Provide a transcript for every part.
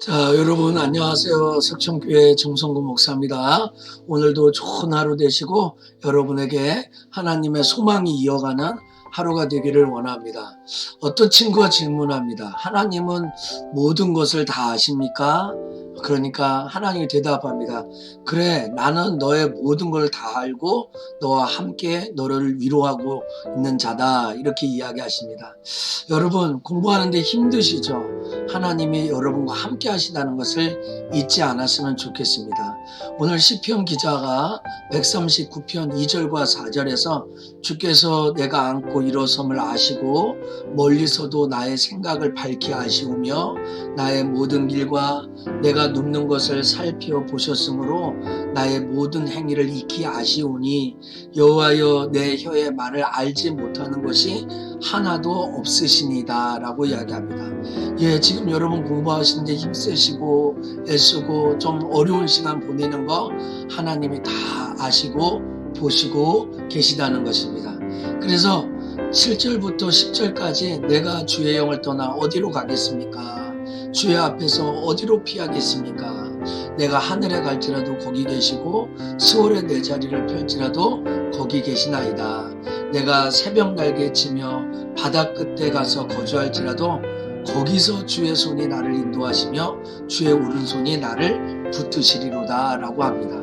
자, 여러분 안녕하세요. 석천교회 정성구 목사입니다. 오늘도 좋은 하루 되시고 여러분에게 하나님의 소망이 이어가는 하루가 되기를 원합니다. 어떤 친구가 질문합니다. 하나님은 모든 것을 다 아십니까? 그러니까 하나님이 대답합니다. 그래, 나는 너의 모든 걸 다 알고 너와 함께 너를 위로하고 있는 자다. 이렇게 이야기하십니다. 여러분, 공부하는데 힘드시죠? 하나님이 여러분과 함께 하시다는 것을 잊지 않았으면 좋겠습니다. 오늘 시편 기자가 139편 2절과 4절에서 주께서 내가 안고 일어섬을 아시고 멀리서도 나의 생각을 밝히 아시우며 나의 모든 일과 내가 눕는 것을 살펴 보셨으므로 나의 모든 행위를 익히 아시오니 여호와여 내 혀의 말을 알지 못하는 것이 하나도 없으시니다 라고 이야기합니다. 예, 지금 여러분 공부하시는데 힘쓰시고 애쓰고 좀 어려운 시간 보내는 거 하나님이 다 아시고 보시고 계시다는 것입니다. 그래서 7절부터 10절까지 내가 주의 영을 떠나 어디로 가겠습니까? 주의 앞에서 어디로 피하겠습니까? 내가 하늘에 갈지라도 거기 계시고 수월에 내 자리를 펼지라도 거기 계시나이다. 내가 새벽 날개 치며 바다 끝에 가서 거주할지라도 거기서 주의 손이 나를 인도하시며 주의 오른손이 나를 붙드시리로다 라고 합니다.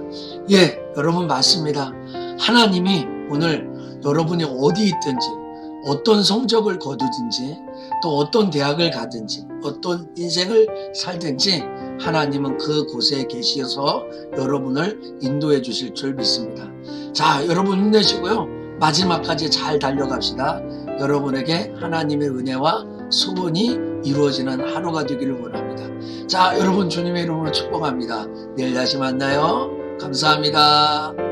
예, 여러분 맞습니다. 하나님이 오늘 여러분이 어디 있든지 어떤 성적을 거두든지 또 어떤 대학을 가든지 어떤 인생을 살든지 하나님은 그 곳에 계셔서 여러분을 인도해 주실 줄 믿습니다. 자, 여러분 힘내시고요. 마지막까지 잘 달려갑시다. 여러분에게 하나님의 은혜와 소원이 이루어지는 하루가 되기를 원합니다. 자, 여러분 주님의 이름으로 축복합니다. 내일 다시 만나요. 감사합니다.